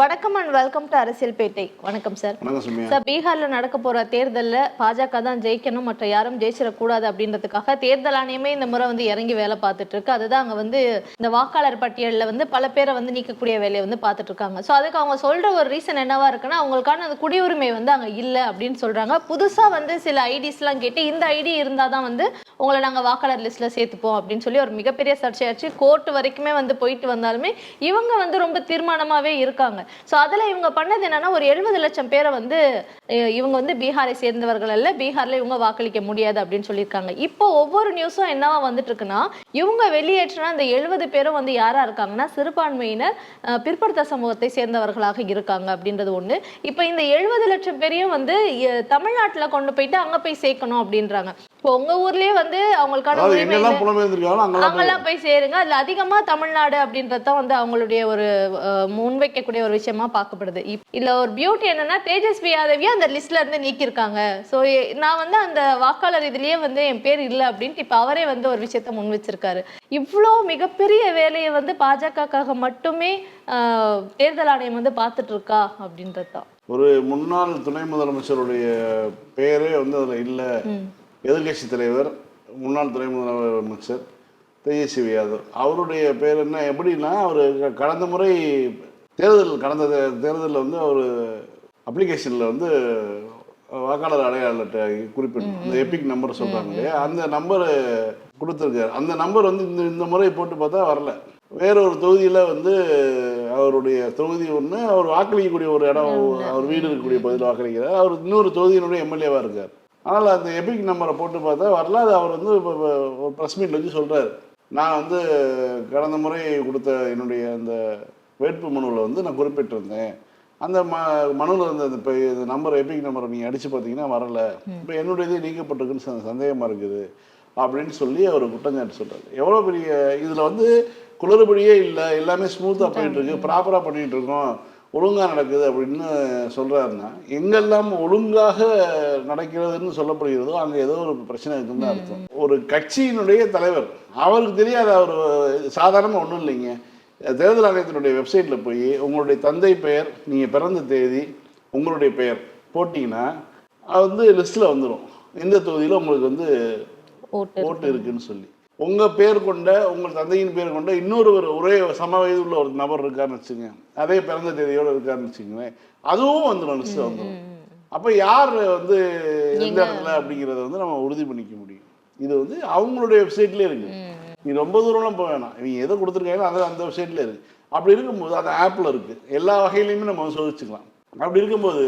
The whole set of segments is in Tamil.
வணக்கம் அண்ட் வெல்கம் டு அரசியல் பேட்டை வணக்கம் சார் சார் பீகார்ல நடக்க போற தேர்தல்ல பாஜக தான் ஜெயிக்கணும் மற்ற யாரும் ஜெயிச்சிடக்கூடாது அப்படின்றதுக்காக தேர்தல் ஆணையமே இந்த முறை வந்து இறங்கி வேலை பார்த்துட்டு இருக்கு. அதுதான் அங்க வந்து இந்த வாக்காளர் பட்டியல்ல வந்து பல பேரை வந்து நீக்கக்கூடிய வேலையை வந்து பார்த்துட்டு இருக்காங்க. ஸோ அதுக்கு அவங்க சொல்ற ஒரு ரீசன் என்னவா இருக்குன்னா அவங்களுக்கான அந்த குடியுரிமை வந்து அங்க இல்ல அப்படின்னு சொல்றாங்க. புதுசா வந்து சில ஐடிஸ்லாம் கேட்டு இந்த ஐடி இருந்தாதான் வந்து உங்களை நாங்க வாக்காளர் லிஸ்ட்ல சேர்த்துப்போம் அப்படின்னு சொல்லி ஒரு மிகப்பெரிய சர்ச்சையாச்சு. கோர்ட் வரைக்குமே வந்து போயிட்டு வந்தாலுமே இவங்க வந்து ரொம்ப தீர்மானமாவே இருக்காங்க. ஸோ அதுல இவங்க பண்ணது என்னன்னா ஒரு எழுபது லட்சம் பேரை வந்து இவங்க வந்து பீகாரை சேர்ந்தவர்கள் அல்ல பீகாரில் இவங்க வாக்களிக்க முடியாது அப்படின்னு சொல்லியிருக்காங்க. இப்போ ஒவ்வொரு நியூஸும் என்னவா வந்துட்டு இருக்குன்னா இவங்க வெளியேற்றின அந்த எழுபது பேரும் வந்து யாரா இருக்காங்கன்னா சிறுபான்மையினர் அஹ், பிற்படுத்த சமூகத்தை சேர்ந்தவர்களாக இருக்காங்க அப்படின்றது ஒண்ணு. இப்போ இந்த எழுபது லட்சம் பேரையும் வந்து தமிழ்நாட்டில் தமிழ்நாட்டுல கொண்டு போயிட்டு அங்க போய் சேர்க்கணும் அப்படின்றாங்க. இப்போ உங்க ஊர்லயே வந்து அவங்களுக்கான உரிமை அங்கெல்லாம் போய் சேருங்க. அதுல அதிகமா தமிழ்நாடு அப்படின்றது தான் வந்து அவங்களுடைய ஒரு முன்வைக்கக்கூடிய ஒரு விஷயமா பார்க்கப்படுது. இதுல ஒரு பியூட்டி என்னன்னா தேஜஸ்வி யாதவியா அந்த லிஸ்ட்ல இருந்து நீக்கியிருக்காங்க. ஸோ நான் வந்து அந்த வாக்காளர் இதுலயே வந்து என் பேர் இல்லை அப்படின்ட்டு இப்ப அவரே வந்து ஒரு விஷயத்த முன் வச்சிருக்காரு இவ்வளோ மிகப்பெரிய வேலையை வந்து பாஜகக்காக மட்டுமே தேர்தல் ஆணையம் வந்து பார்த்துட்டு இருக்கா அப்படின்றது தான். ஒரு முன்னாள் துணை முதலமைச்சருடைய பேரே வந்து அதில் இல்லை. எதிர்க்கட்சி தலைவர் முன்னாள் துணை முதலமைச்சர் தேஜஸ்வி யாதவ். அவருடைய பேர் என்ன எப்படின்னா அவர் கடந்த முறை தேர்தல் கடந்த தேர்தலில் வந்து அவர் அப்ளிகேஷனில் வந்து வாக்காளர் அடையாள அட்டை குறிப்பிட்டு அந்த எபிக் நம்பர் சொல்கிறாங்க இல்லையா? அந்த நம்பர் கொடுத்துருக்காரு. அந்த நம்பர் வந்து இந்த இந்த முறை போட்டு பார்த்தா வரல. வேற ஒரு தொகுதியில் வந்து அவருடைய தொகுதி ஒன்று அவர் வாக்களிக்கக்கூடிய ஒரு இடம் அவர் வீடு இருக்கக்கூடிய பகுதியில் வாக்களிக்கிறார். அவர் இன்னொரு தொகுதியினுடைய எம்எல்ஏவாக இருக்கார். ஆனால் அந்த எபிக் நம்பரை போட்டு பார்த்தா வரல அது அவர் வந்து இப்போ ஒரு ப்ரெஸ் மீட்டில் வச்சு சொல்கிறார் நான் வந்து கடந்த முறை கொடுத்த என்னுடைய அந்த வேட்பு மனுவில் வந்து நான் குறிப்பிட்டிருந்தேன். அந்த ம மனுவில் இருந்த அந்த இப்போ இந்த நம்பர் எபிக் நம்பரை நீங்கள் அடித்து பார்த்தீங்கன்னா வரல. இப்போ என்னுடைய இது நீக்கப்பட்டிருக்குன்னு ச- சந்தேகமா இருக்குது. அப்படின்னு சொல்லி அவர் குற்றஞ்சாட்டு சொல்றாரு. எவ்வளோ பெரிய இதில் வந்து குளறுபடியே இல்லை. எல்லாமே ஸ்மூத்தாக இருக்கு. ப்ராப்பராக பண்ணிட்டு இருக்கோம். ஒழுங்காக நடக்குது அப்படின்னு சொல்றாருன்னா எங்கெல்லாம் ஒழுங்காக நடக்கிறதுன்னு சொல்லப்படுகிறதோ அங்கே ஏதோ ஒரு பிரச்சனை இருக்குன்னு தான் அர்த்தம். ஒரு கட்சியினுடைய தலைவர் அவருக்கு தெரியாத அவர் சாதாரணமாக ஒன்றும் இல்லைங்க. தேர்தல் ஆணையத்தினுடைய வெப்சைட்டில் போய் உங்களுடைய தந்தை பெயர் நீங்கள் பிறந்த தேதி உங்களுடைய பெயர் போட்டிங்கன்னா அது வந்து லிஸ்ட்டில் வந்துடும் எந்த தொகுதியில் உங்களுக்கு வந்து ஓட்டு இருக்குன்னு சொல்லி. உங்க பேர் கொண்ட உங்கள் தந்தையின் பேர் கொண்ட இன்னொரு ஒரு ஒரே சம வயது உள்ள ஒரு நபர் இருக்காருன்னு வச்சுங்க அதே பிறந்த தேதியோட இருக்காருன்னு வச்சுங்களேன் அதுவும் வந்துடும் லிஸ்ட் வந்துடும் அப்ப யார் வந்து எந்த இடத்துல அப்படிங்கிறத வந்து நம்ம உறுதி பண்ணிக்க முடியும். இது வந்து அவங்களுடைய வெப்சைட்லேயே இருக்கு. நீ ரொம்ப தூரம்லாம் போக வேணாம். இவங்க எதை கொடுத்துருக்காங்களோ அது அந்த வெப்சைட்ல இருக்கு. அப்படி இருக்கும்போது அந்த ஆப்ல இருக்கு. எல்லா வகையிலையுமே நம்ம சோதிச்சுக்கலாம். அப்படி இருக்கும்போது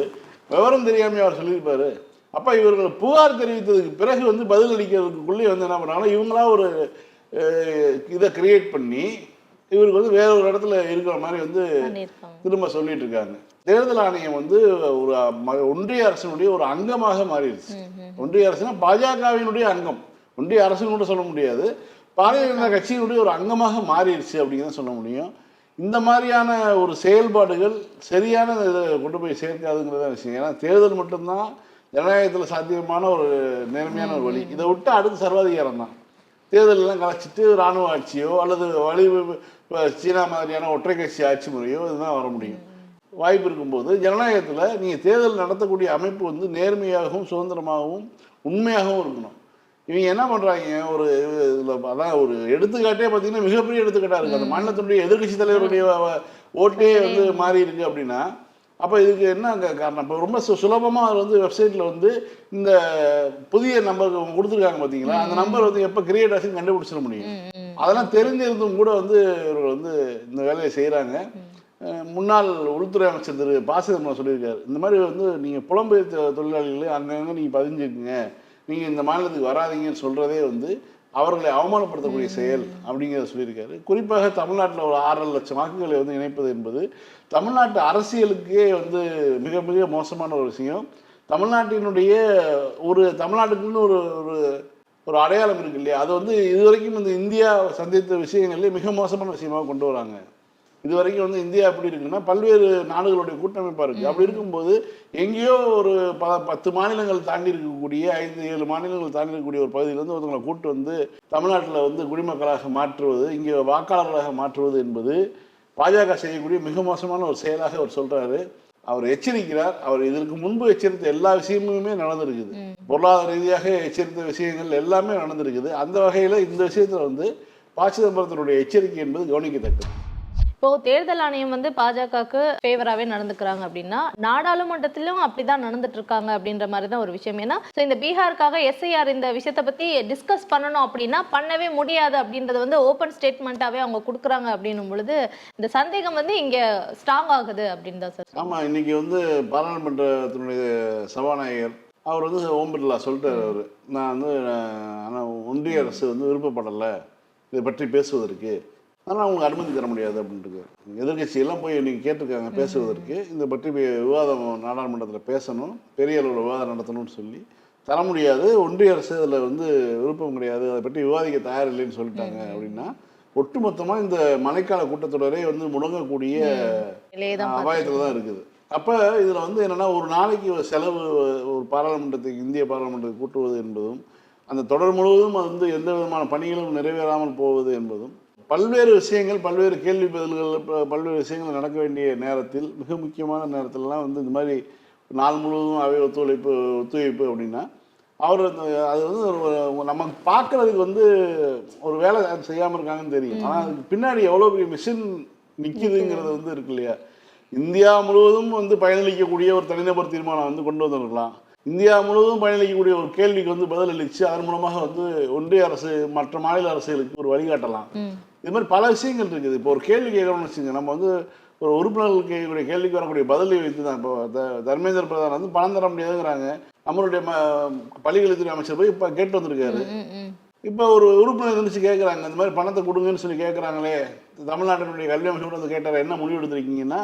விவரம் தெரியாம அவர் சொல்லியிருப்பாரு. அப்ப இவர்கள் புகார் தெரிவித்ததுக்கு பிறகு வந்து பதில் அளிக்கிறதுக்குள்ளே வந்து என்ன பண்ணாங்கன்னா இவங்களா ஒரு இதை கிரியேட் பண்ணி இவருக்கு வந்து வேற ஒரு இடத்துல இருக்கிற மாதிரி வந்து திரும்ப சொல்லிட்டு இருக்காங்க. தேர்தல் ஆணையம் வந்து ஒரு ஒன்றிய அரசினுடைய ஒரு அங்கமாக மாறிடுச்சு. ஒன்றிய அரசுனா பாஜகவினுடைய அங்கம். ஒன்றிய அரசுன்னு கூட சொல்ல முடியாது. பாரதிய ஜனதா கட்சியினுடைய ஒரு அங்கமாக மாறிடுச்சு அப்படிங்கிறத சொல்ல முடியும். இந்த மாதிரியான ஒரு செயல்பாடுகள் சரியான இதை கொண்டு போய் சேர்க்காதுங்கிறத விஷயம். ஏன்னா தேர்தல் மட்டும்தான் ஜனநாயகத்தில் சாத்தியமான ஒரு நேர்மையான ஒரு வழி. இதை விட்டு அடுத்து சர்வாதிகாரம் தான். தேர்தலெல்லாம் கலைச்சிட்டு இராணுவ ஆட்சியோ அல்லது வழி சீனா மாதிரியான ஒற்றை கட்சி ஆட்சி முறையோ இதுதான் வர முடியும். வாய்ப்பு இருக்கும்போது ஜனநாயகத்தில் நீங்கள் தேர்தல் நடத்தக்கூடிய அமைப்பு வந்து நேர்மையாகவும் சுதந்திரமாகவும் உண்மையாகவும் இருக்கணும். இவங்க என்ன பண்ணுறாங்க ஒரு இதில் அதான் ஒரு எடுத்துக்காட்டே பார்த்தீங்கன்னா மிகப்பெரிய எடுத்துக்காட்டாக இருக்குது அந்த மாநிலத்தினுடைய எதிர்க்கட்சி தலைவருடைய ஓட்டே வந்து மாறி இருக்கு அப்படின்னா அப்போ இதுக்கு என்ன அங்க காரணம்? இப்போ ரொம்ப சுலபமாக அவர் வந்து வெப்சைட்டில் வந்து இந்த புதிய நம்பர் கொடுத்துருக்காங்க பார்த்தீங்களா அந்த நம்பர் வந்து எப்போ கிரியேட் ஆச்சுன்னு கண்டுபிடிச்சிட முடியும். அதெல்லாம் தெரிஞ்சிருந்தும் கூட வந்து இவர்கள் வந்து இந்த வேலையை செய்கிறாங்க முன்னாள் உள்துறை அமைச்சர் திரு. பாசிதம்பரம் சொல்லியிருக்காரு. இந்த மாதிரி வந்து நீங்கள் புலம்பெயர் தொழிலாளிகளை அங்கங்கே நீங்கள் பதிஞ்சுக்குங்க. நீங்கள் இந்த மாநிலத்துக்கு வராதீங்கன்னு சொல்கிறதே வந்து அவர்களை அவமானப்படுத்தக்கூடிய செயல் அப்படிங்கிறத சொல்லியிருக்காரு. குறிப்பாக தமிழ்நாட்டில் ஒரு ஆறரை லட்சம் வாக்குகளை வந்து இணைப்பது என்பது தமிழ்நாட்டு அரசியலுக்கே வந்து மிக மிக மோசமான ஒரு விஷயம். தமிழ்நாட்டினுடைய ஒரு தமிழ்நாட்டுக்குன்னு ஒரு ஒரு ஒரு அடையாளம் இருக்கு இல்லையா? அது வந்து இதுவரைக்கும் இந்த இந்தியா சந்தித்த விஷயங்கள்லேயே மிக மோசமான விஷயமாக கொண்டு வராங்க. இது வரைக்கும் வந்து இந்தியா எப்படி இருக்குன்னா பல்வேறு நாடுகளுடைய கூட்டமைப்பாக இருக்குது அப்படி இருக்கும்போது எங்கேயோ ஒரு ப பத்து மாநிலங்கள் தாண்டி இருக்கக்கூடிய ஐந்து ஏழு மாநிலங்கள் தாண்டி இருக்கக்கூடிய ஒரு பகுதியிலேருந்து ஒருத்தவங்களை கூட்டு வந்து தமிழ்நாட்டில் வந்து குடிமக்களாக மாற்றுவது இங்கே வாக்காளர்களாக மாற்றுவது என்பது பாஜக செய்யக்கூடிய மிக மோசமான ஒரு செயலாக அவர் சொல்றாரு. அவர் எச்சரிக்கிறார். அவர் இதற்கு முன்பு எச்சரித்த எல்லா விஷயமுமே நடந்திருக்குது. பொருளாதார ரீதியாக எச்சரித்த விஷயங்கள் எல்லாமே நடந்திருக்குது. அந்த வகையில் இந்த விஷயத்தில் வந்து ப சிதம்பரத்தினுடைய எச்சரிக்கை என்பது கவனிக்கத்தக்கது. இப்போ தேர்தல் ஆணையம் வந்து பாஜகவுக்கு ஃபேவராகவே நடந்துக்கிறாங்க அப்படின்னா நாடாளுமன்றத்திலும் அப்படிதான் நடந்துட்டு இருக்காங்க அப்படின்ற மாதிரி தான் ஒரு விஷயம். ஏன்னா so இந்த பீகாருக்காக எஸ்ஐஆர் இந்த விஷயத்தை பத்தி டிஸ்கஸ் பண்ணணும் அப்படின்னா பண்ணவே முடியாது அப்படின்றது வந்து ஓப்பன் ஸ்டேட்மெண்ட்டாவே அவங்க கொடுக்குறாங்க அப்படின்னும் பொழுது இந்த சந்தேகம் வந்து இங்க ஸ்ட்ராங் ஆகுது அப்படின்னு தான் சார் ஆமாம் இன்னைக்கு வந்து பாராளுமன்றத்தினுடைய சபாநாயகர் அவர் வந்து ஓம் பிர்லா சொல்லிட்டார் அவர். நான் வந்து ஆனால் ஒன்றிய அரசு வந்து விருப்பப்படலை. இதை பற்றி பேசுவதற்கு. ஆனால் அவங்களுக்கு அனுமதி தர முடியாது அப்படின்ட்டு எதிர்கட்சியெல்லாம் போய் நீங்கள் கேட்டிருக்காங்க பேசுவதற்கு. இதை பற்றி விவாதம் நாடாளுமன்றத்தில் பேசணும் பெரிய அளவில் விவாதம் நடத்தணும்னு சொல்லி. தர முடியாது. ஒன்றிய அரசு அதில் வந்து விருப்பம் கிடையாது. அதை பற்றி விவாதிக்க தயார் இல்லைன்னு சொல்லிட்டாங்க அப்படின்னா ஒட்டுமொத்தமாக இந்த மழைக்கால கூட்டத்தொடரே வந்து முடங்கக்கூடிய அபாயத்தில் தான் இருக்குது. அப்போ இதில் வந்து என்னென்னா ஒரு நாளைக்கு செலவு ஒரு பாராளுமன்றத்துக்கு இந்திய பாராளுமன்றத்துக்கு கூட்டுவது என்பதும் அந்த தொடர் முழுவதும் அது வந்து எந்த விதமான பணிகளும் நிறைவேறாமல் போவது என்பதும் பல்வேறு விஷயங்கள் பல்வேறு கேள்வி பதில்கள் பல்வேறு விஷயங்கள் நடக்க வேண்டிய நேரத்தில் மிக முக்கியமான நேரத்திலலாம் வந்து இந்த மாதிரி நாள் முழுவதும் அவை ஒத்துழைப்பு ஒத்துழைப்பு அப்படின்னா அவர் அது வந்து ஒரு நம்ம பார்க்கறதுக்கு வந்து ஒரு வேலை செய்யாமல் இருக்காங்கன்னு தெரியும். ஆனால் அதுக்கு பின்னாடி எவ்வளோ பெரிய மிஷின் நிற்கிதுங்கிறது வந்து இருக்கு இல்லையா? இந்தியா முழுவதும் வந்து பயனளிக்கக்கூடிய ஒரு தனிநபர் தீர்மானம் வந்து கொண்டு வந்திருக்கலாம். இந்தியா முழுவதும் பயனளிக்கக்கூடிய ஒரு கேள்விக்கு வந்து பதிலளித்து அதன் மூலமாக வந்து ஒன்றிய அரசு மற்ற மாநில அரசுகளுக்கு ஒரு வழிகாட்டலாம். இது மாதிரி பல விஷயங்கள் இருக்குது. இப்போ ஒரு கேள்வி கேட்கணும்னு வச்சுங்க நம்ம வந்து ஒரு உறுப்பினர்கள் கேட்கக்கூடிய கேள்விக்கு வரக்கூடிய பதிலை வைத்து தான் இப்போ த- தர்மேந்திர பிரதான் வந்து பணம் தர முடியாதுங்கிறாங்க. நம்மளுடைய ம பள்ளிக்கல்வித்துறை அமைச்சர் போய் இப்போ கேட்டு வந்திருக்காரு. இப்போ ஒரு உறுப்பினர் இருந்துச்சு கேட்குறாங்க இந்த மாதிரி பணத்தை கொடுங்கன்னு சொல்லி கேட்குறாங்களே. தமிழ்நாட்டினுடைய கல்வி அமைச்சர் வந்து கேட்டார் என்ன முடிவு எடுத்திருக்கீங்கன்னா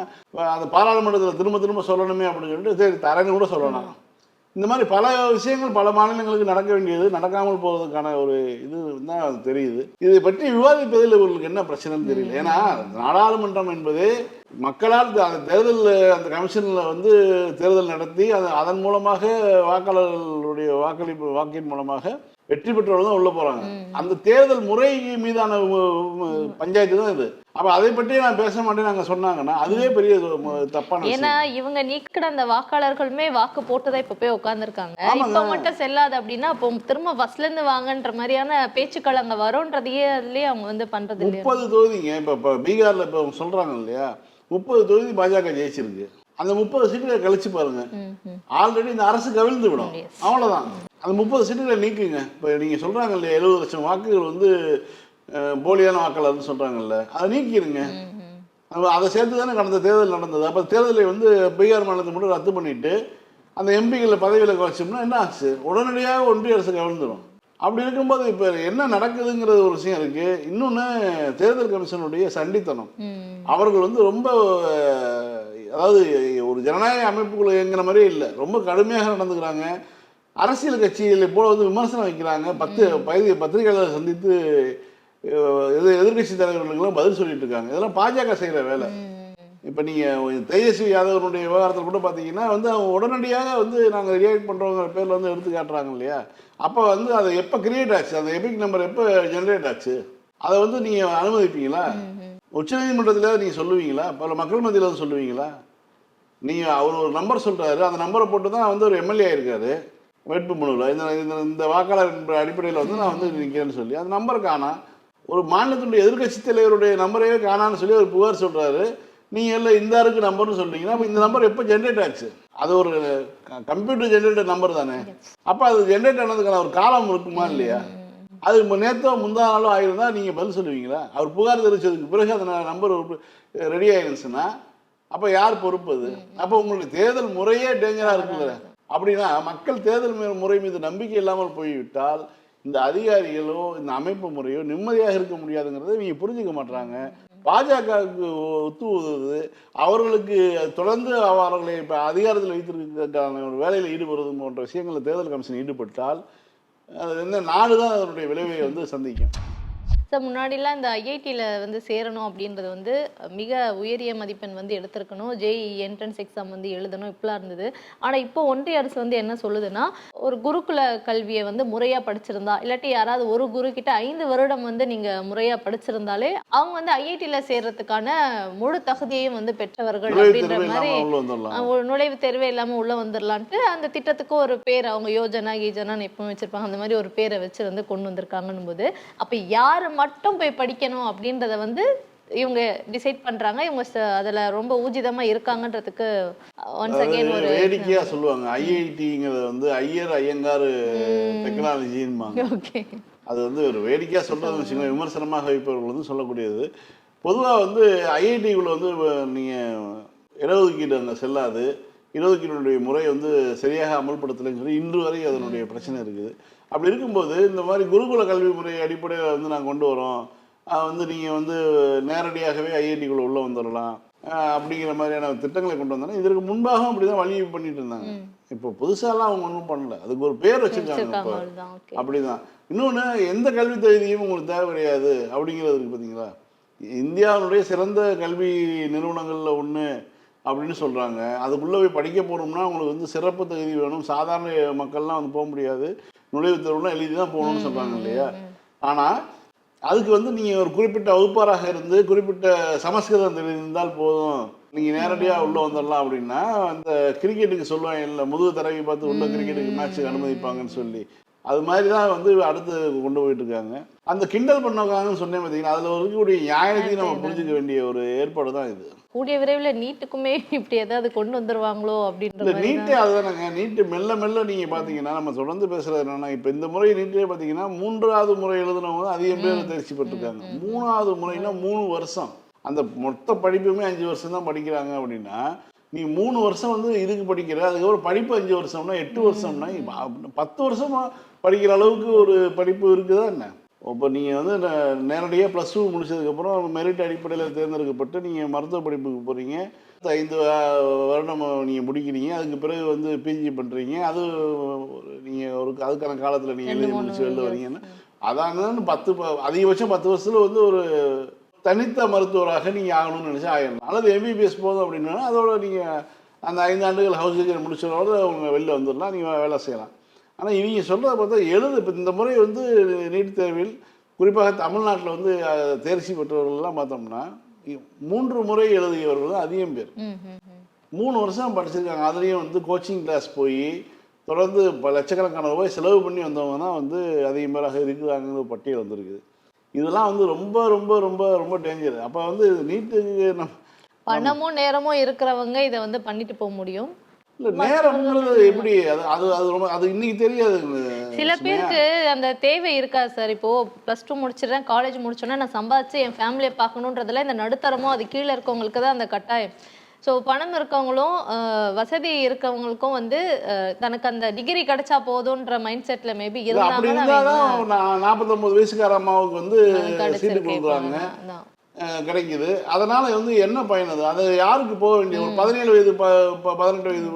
அந்த பாராளுமன்றத்தில் திரும்ப திரும்ப சொல்லணுமே அப்படின்னு சொல்லிட்டு சரி தரேன்னு கூட சொல்லலாம். இந்த மாதிரி பல விஷயங்கள் பல மாநிலங்களுக்கு நடக்க வேண்டியது நடக்காமல் போவதற்கான ஒரு இது தான் தெரியுது. இதை பற்றி விவாதிப்பதில் இவர்களுக்கு என்ன பிரச்சனைன்னு தெரியல. ஏன்னா நாடாளுமன்றம் என்பது மக்களால் அந்த தேர்தல் அந்த கமிஷனில் வந்து தேர்தல் நடத்தி அது அதன் மூலமாக வாக்காளர்களுடைய வாக்களிப்பு வாக்கின் மூலமாக வெற்றி பெற்றவர்கள் தான் உள்ள போறாங்க. அந்த தேர்தல் முறை மீதான பஞ்சாயத்து தான் இது. அப்ப அதை பற்றி நான் பேச மாட்டேன்னு நாங்க சொன்னாங்கன்னா அதுவே பெரிய தப்பான. ஏன்னா இவங்க நீக்கிட அந்த வாக்காளர்களுமே வாக்கு போட்டுதான் இப்ப போய் உட்கார்ந்துருக்காங்க. ஆமாங்க. இப்ப மட்டும் செல்லாது அப்படின்னா அப்போ திரும்ப ஃபர்ஸ்ட்ல இருந்து வாங்கன்ற மாதிரியான பேச்சுக்கள் அங்க வரும்ன்றதையே அதுலயே அவங்க வந்து பண்றது முப்பது தொகுதிங்க. இப்போ இப்போ பீகார்ல இப்போ சொல்றாங்க இல்லையா? முப்பது தொகுதி பாஜக ஜெயிச்சிருக்கு. அந்த முப்பது சீட்டுகளை கழிச்சு பாருங்க. ஆல்ரெடி இந்த அரசு கவிழ்ந்து விடும். Yes. அவ்வளவுதான். அந்த முப்பது சீட்டுகளை நீக்குங்க. இப்போ நீங்க சொல்றாங்க இல்லையா எழுபது லட்சம் வாக்குகள் வந்து போலியான வாக்காளர்னு சொல்றாங்கல்ல அதை நீக்கிடுங்க. அதை சேர்த்து தானே கடந்த தேர்தல் நடந்தது. அப்போ தேர்தலை வந்து பீகார் மாநிலத்தை மட்டும் ரத்து பண்ணிட்டு அந்த எம்பிகளை பதவியில் குறைச்சோம்னா என்ன ஆச்சு? உடனடியாக ஒன்றிய அரசு கவிழ்ந்துடும் அப்படி இருக்கும்போது இப்போ என்ன நடக்குதுங்கிறது ஒரு விஷயம் இருக்கு. இன்னொன்று தேர்தல் கமிஷனுடைய சண்டித்தனம். அவர்கள் வந்து ரொம்ப அதாவது ஒரு ஜனநாயக அமைப்புக்குள்ள இயங்குற மாதிரியே இல்லை. ரொம்ப கடுமையாக நடந்துக்கிறாங்க. அரசியல் கட்சிகளை போல வந்து விமர்சனம் வைக்கிறாங்க. பத்து பகுதி பத்திரிகையாளர் சந்தித்து எதிர்கட்சி தலைவர்களுக்கெல்லாம் பதில் சொல்லிட்டு இருக்காங்க. இதெல்லாம் பாஜக செய்கிற வேலை. இப்போ நீங்கள் தேஜஸ்வி யாதவனுடைய விவகாரத்தில் கூட பார்த்தீங்கன்னா வந்து அவங்க உடனடியாக வந்து நாங்கள் ரியாக்ட் பண்ணுறவங்க பேரில் வந்து எடுத்து காட்டுறாங்க இல்லையா? அப்போ வந்து அது எப்போ கிரியேட் ஆச்சு? அந்த எபிக் நம்பர் எப்போ ஜென்ரேட் ஆச்சு? அதை வந்து நீங்கள் அனுமதிப்பீங்களா? உச்சநீதிமன்றத்தில் நீங்கள் சொல்லுவீங்களா? பல மக்கள் மத்தியில் வந்து சொல்லுவீங்களா? நீங்கள் அவர் ஒரு நம்பர் சொல்கிறாரு அந்த நம்பரை போட்டு தான் வந்து ஒரு எம்எல்ஏ ஆயிருக்காரு. வேட்பு மனுவில் இந்த இந்த- இந்த வாக்காளர் என்ற அடிப்படையில் வந்து நான் வந்து நிற்கிறேன்னு சொல்லி. அந்த நம்பர் காணா ஒரு மாநிலத்தினுடைய எதிர்க்கட்சி தலைவருடைய நம்பரையே காணான்னு சொல்லி ஒரு புகார் சொல்கிறாரு நீங்கள் இல்லை இந்த இருக்கு நம்பர்னு சொல்றீங்கன்னா அப்போ இந்த நம்பர் எப்போ ஜென்ரேட் ஆச்சு? அது ஒரு கம்ப்யூட்டர் ஜென்ரேட்டட் நம்பர் தானே? அப்போ அது ஜென்ரேட் ஆனதுக்கான ஒரு காலம் இருக்குமா இல்லையா? அது இப்போ நேற்றோ முந்தா நாளோ ஆயிருந்தா நீங்கள் பதில் சொல்லுவீங்களா? அவர் புகார் தெரிவிச்சதுக்கு பிறகு அந்த நம்பர் ரெடி ஆயிருந்துச்சுன்னா அப்போ யார் பொறுப்பு அது? அப்போ உங்களுடைய தேர்தல் முறையே டேஞ்சராக இருக்குல்ல? அப்படின்னா மக்கள் தேர்தல் முறை மீது நம்பிக்கை இல்லாமல் போய்விட்டால் இந்த அதிகாரிகளோ இந்த அமைப்பு முறையோ நிம்மதியாக இருக்க முடியாதுங்கிறத இவங்க புரிஞ்சுக்க மாட்டுறாங்க பாஜகவுக்கு ஒத்து உதவுது அவர்களுக்கு தொடர்ந்து அவர்களை இப்போ அதிகாரத்தில் வைத்திருக்கிறதுக்கான ஒரு வேலையில் ஈடுபடுவது போன்ற விஷயங்களில் தேர்தல் கமிஷன் ஈடுபட்டால் அது என்ன நாடு தான் அதனுடைய விளைவை வந்து சந்திக்கும். சார் முன்னாடிலாம் இந்த ஐஐடியில் வந்து சேரணும் அப்படின்றது வந்து மிக உயரிய மதிப்பெண் வந்து எடுத்திருக்கணும். ஜேஇ என்ட்ரன்ஸ் எக்ஸாம் வந்து எழுதணும். இப்படிலாம் இருந்தது. ஆனால் இப்போ ஒன்றிய அரசு வந்து என்ன சொல்லுதுன்னா ஒரு குருகுல கல்வியை வந்து முறையாக படிச்சிருந்தா இல்லாட்டி யாராவது ஒரு குரு கிட்ட ஐந்து வருடம் வந்து நீங்கள் முறையாக படிச்சிருந்தாலே அவங்க வந்து ஐஐடியில் சேர்றதுக்கான முழு தகுதியையும் வந்து பெற்றவர்கள் அப்படின்ற மாதிரி நுழைவுத் தேர்வே இல்லாமல் உள்ளே வந்துடலான்ட்டு அந்த திட்டத்துக்கு ஒரு பேர் அவங்க யோஜனா கீஜனான்னு எப்பவும் வச்சிருப்பாங்க. அந்த மாதிரி ஒரு பேரை வச்சு வந்து கொண்டு வந்திருக்காங்கன்னும் போது அப்போ யார் மட்டும் போய் படிக்கணும் அப்படின்றத வந்து இவங்க டிசைட் பண்றாங்க. இவங்க அதுல ரொம்ப ஊர்ஜிதமா இருக்காங்கன்றதுக்கு ஒன்ஸ் அகைன் ஒரு வேடிக்கையா சொல்லுவாங்க. ஐஐடிங்கிறது வந்து ஐயர் ஐயங்கார் டெக்னாலஜின்பாங்க ஓகே. அது வந்து ஒரு வேடிக்கையா சொல்றது வச்சுக்கோங்க விமர்சனமாக வைப்பவர்கள் வந்து சொல்லக்கூடியது. பொதுவா வந்து ஐஐடிக்குள்ள வந்து நீங்க இடஒதுக்கீடு அங்கே செல்லாது. இடஒதுக்கீடுடைய முறை வந்து சரியாக அமல்படுத்தலைன்னு சொல்லி இன்று வரை அதனுடைய பிரச்சனை இருக்குது. அப்படி இருக்கும்போது இந்த மாதிரி குருகுல கல்வி முறை அடிப்படையில் வந்து நாங்கள் கொண்டு வரோம். வந்து நீங்கள் வந்து நேரடியாகவே ஐஐடிக்குள்ளே உள்ளே வந்துடலாம் அப்படிங்கிற மாதிரியான திட்டங்களை கொண்டு வந்தாங்க இதற்கு முன்பாக அப்படி தான் வழி பண்ணிட்டு இருந்தாங்க. இப்போ புதுசாலாம் அவங்க ஒன்றும் பண்ணல. அதுக்கு ஒரு பேர் வச்சிருக்காங்க இப்போ. அப்படிதான். இன்னொன்று எந்த கல்வி தகுதியும் உங்களுக்கு தேவை கிடையாது அப்படிங்கிறது இருக்கு பார்த்தீங்களா இந்தியாவுடைய சிறந்த கல்வி நிறுவனங்களில் ஒன்று அப்படின்னு சொல்கிறாங்க அதுக்குள்ளே போய் படிக்க போகணும்னா உங்களுக்கு வந்து சிறப்பு தகுதி வேணும். சாதாரண மக்கள்லாம் வந்து போக முடியாது. நுழைவுத் தேர்வுலாம் எழுதி தான் போகணும்னு சொல்கிறாங்க இல்லையா? ஆனால் அதுக்கு வந்து நீங்கள் ஒரு குறிப்பிட்ட வகுப்பாராக இருந்து குறிப்பிட்ட சமஸ்கிருதம் தெரிந்தால் போதும். நீங்கள் நேரடியாக உள்ளே வந்துடலாம் அப்படின்னா அந்த கிரிக்கெட்டுக்கு சொல்லுவாங்க இல்லை முதுகு தடவி பார்த்து உள்ள கிரிக்கெட்டுக்கு மேட்ச்சுக்கு அனுமதிப்பாங்கன்னு சொல்லி. அது மாதிரி தான் வந்து அடுத்து கொண்டு போயிட்டு இருக்காங்க அந்த கிண்டல் பண்ணவங்கன்னு சொன்னேன் பார்த்தீங்கன்னா அதில் இருக்கக்கூடிய நியாயத்தையும் நம்ம புரிஞ்சுக்க வேண்டிய ஒரு ஏற்பாடு தான் இது. கூடிய விரைவில் நீட்டுக்குமே இப்படி ஏதாவது கொண்டு வந்துருவாங்களோ அப்படின்ற நீட்டே அதுதானங்க. நீட்டு மெல்ல மெல்ல நீங்கள் பார்த்தீங்கன்னா நம்ம தொடர்ந்து பேசுறது என்னன்னா இப்போ இந்த முறை நீட்டே பார்த்தீங்கன்னா மூன்றாவது முறை எழுதுனவங்க தான் அதிகம் பேர் தேர்ச்சி பெற்றிருக்காங்க. மூணாவது முறைனா மூணு வருஷம். அந்த மொத்த படிப்புமே அஞ்சு வருஷம் தான் படிக்கிறாங்க அப்படின்னா நீ மூணு வருஷம் வந்து இதுக்கு படிக்கிற அதுக்கப்புறம் படிப்பு அஞ்சு வருஷம்னா எட்டு வருஷம்னா பத்து வருஷமா படிக்கிற அளவுக்கு ஒரு படிப்பு இருக்குதா என்ன? இப்போ நீங்கள் வந்து நேரடியாக ப்ளஸ் டூ முடிச்சதுக்கப்புறம் மெரிட் அடிப்படையில் தேர்ந்தெடுக்கப்பட்டு நீங்கள் மருத்துவ படிப்புக்கு போகிறீங்க ஐந்து வருடம் நீங்கள் முடிக்கிறீங்க. அதுக்கு பிறகு வந்து பிஜி பண்ணுறீங்க அது நீங்கள் ஒரு அதுக்கான காலத்தில் நீங்கள் எழுதி முடிச்சு வெளில. வரீங்கன்னா அதான் பத்து ப- அதிகபட்சம் பத்து வருஷத்துல வந்து ஒரு தனித்த மருத்துவராக நீங்கள் ஆகணும்னு நினச்சா ஆயிடலாம் அல்லது எம்பிபிஎஸ் போதும் அப்படின்னா அதோட நீங்கள் அந்த ஐந்து ஆண்டுகள் ஹவுஸ் சர்ஜரி முடிச்சதோட அவங்க வெளில வந்துடலாம் நீங்கள் வேலை செய்யலாம். ஆனால் இவங்க சொல்கிறத பார்த்தா எழுது. இப்போ இந்த முறை வந்து நீட் தேர்வில் குறிப்பாக தமிழ்நாட்டில் வந்து தேர்ச்சி பெற்றவர்கள்லாம் பார்த்தோம்னா மூன்று முறை எழுதியவர்கள் தான் அதிகம் பேர். மூணு வருஷம் படிச்சிருக்காங்க. அதுலேயும் வந்து கோச்சிங் கிளாஸ் போய் தொடர்ந்து பல லட்சக்கணக்கான ரூபாய் செலவு பண்ணி வந்தவங்க தான் வந்து அதிகம் பேராக இருக்கிறாங்கிற பட்டியல் வந்திருக்குது. இதெல்லாம் வந்து ரொம்ப ரொம்ப ரொம்ப ரொம்ப டேஞ்சர் அப்போ வந்து நீட்டுக்கு பணமும் நேரமும் இருக்கிறவங்க இதை வந்து பண்ணிட்டு போக முடியும். நேரம்ன்றது எப்படி? அது அது அது ரொம்ப அது இன்னைக்கு தெரியாது சில பேருக்கு அந்த தேவை இருக்கா சார். இப்போ ப்ளஸ் டூ முடிச்சிடுறேன் காலேஜ் முடிச்சோன்னா நான் சம்பாதிச்சு என் ஃபேமிலியை பார்க்கணுன்றதுல இந்த நடுத்தரமோ அது கீழே இருக்கவங்களுக்கு தான் அந்த கட்டாயம். ஸோ பணம் இருக்கவங்களும் வசதி இருக்கவங்களுக்கும் வந்து தனக்கு அந்த டிகிரி கிடைச்சா போதுன்ற மைண்ட் செட்ல மேபி இல்ல, அப்படி இருந்தாங்கன்னா இருந்தால் தான் நாற்பத்தொம்பது வயசுக்கார அம்மாவுக்கு வந்து சீட்டு கொடுக்குறாங்க. கிடைக்குது. அதனால வந்து என்ன பயன் அது அது யாருக்கு போக வேண்டிய ஒரு பதினேழு வயது பதினெட்டு வயது